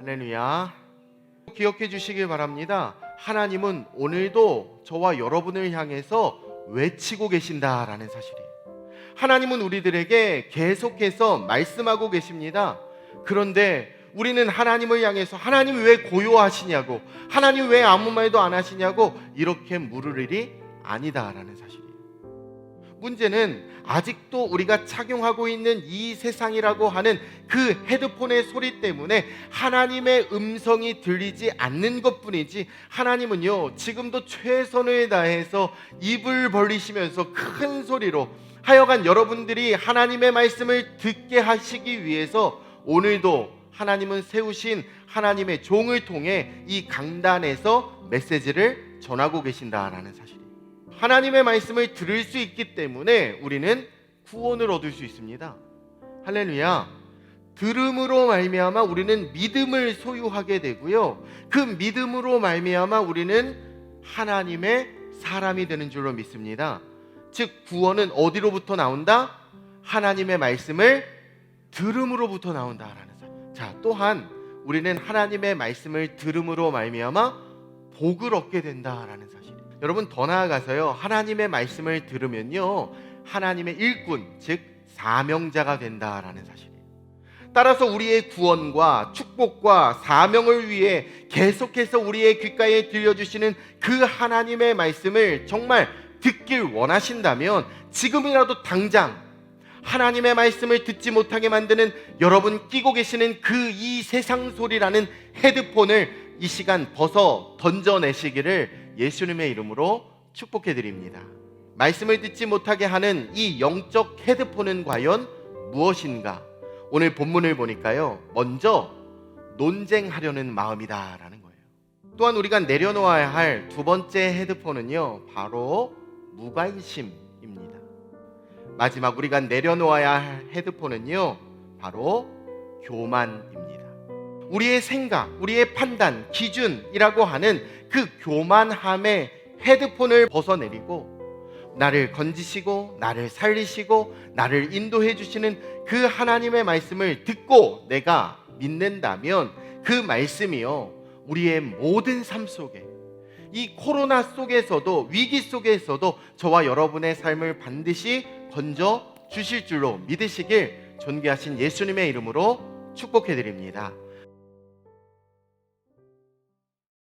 할렐루야. 기억해 주시길 바랍니다. 하나님은 오늘도 저와 여러분을 향해서 외치고 계신다라는 사실이에요. 하나님은 우리들에게 계속해서 말씀하고 계십니다. 그런데 우리는 하나님을 향해서 하나님 왜 고요하시냐고, 하나님 왜 아무 말도 안 하시냐고 이렇게 물을 일이 아니다라는 사실이에요. 문제는 아직도 우리가 착용하고 있는 이 세상이라고 하는 그 헤드폰의 소리 때문에 하나님의 음성이 들리지 않는 것 뿐이지 하나님은요 지금도 최선을 다해서 입을 벌리시면서 큰 소리로 하여간 여러분들이 하나님의 말씀을 듣게 하시기 위해서 오늘도 하나님은 세우신 하나님의 종을 통해 이 강단에서 메시지를 전하고 계신다라는 사실이에요. 하나님의 말씀을 들을 수 있기 때문에 우리는 구원을 얻을 수 있습니다. 할렐루야. 들음으로 말미암아 우리는 믿음을 소유하게 되고요. 그 믿음으로 말미암아 우리는 하나님의 사람이 되는 줄로 믿습니다. 즉 구원은 어디로부터 나온다? 하나님의 말씀을 들음으로부터 나온다라는 사. 자, 또한 우리는 하나님의 말씀을 들음으로 말미암아 복을 얻게 된다라는 사실. 여러분 더 나아가서요. 하나님의 말씀을 들으면요. 하나님의 일꾼, 즉 사명자가 된다라는 사실이에요. 따라서 우리의 구원과 축복과 사명을 위해 계속해서 우리의 귓가에 들려주시는 그 하나님의 말씀을 정말 듣길 원하신다면 지금이라도 당장 하나님의 말씀을 듣지 못하게 만드는 여러분 끼고 계시는 그 이 세상 소리라는 헤드폰을 이 시간 벗어 던져내시기를 예수님의 이름으로 축복해 드립니다. 말씀을 듣지 못하게 하는 이 영적 헤드폰은 과연 무엇인가? 오늘 본문을 보니까요. 먼저 논쟁하려는 마음이다라는 거예요. 또한 우리가 내려놓아야 할 두 번째 헤드폰은요. 바로 무관심입니다. 마지막 우리가 내려놓아야 할 헤드폰은요. 바로 교만입니다. 우리의 생각, 우리의 판단, 기준이라고 하는 그 교만함의 헤드폰을 벗어내리고 나를 건지시고 나를 살리시고 나를 인도해 주시는 그 하나님의 말씀을 듣고 내가 믿는다면 그 말씀이요 우리의 모든 삶 속에 이 코로나 속에서도 위기 속에서도 저와 여러분의 삶을 반드시 건져 주실 줄로 믿으시길 존귀하신 예수님의 이름으로 축복해 드립니다.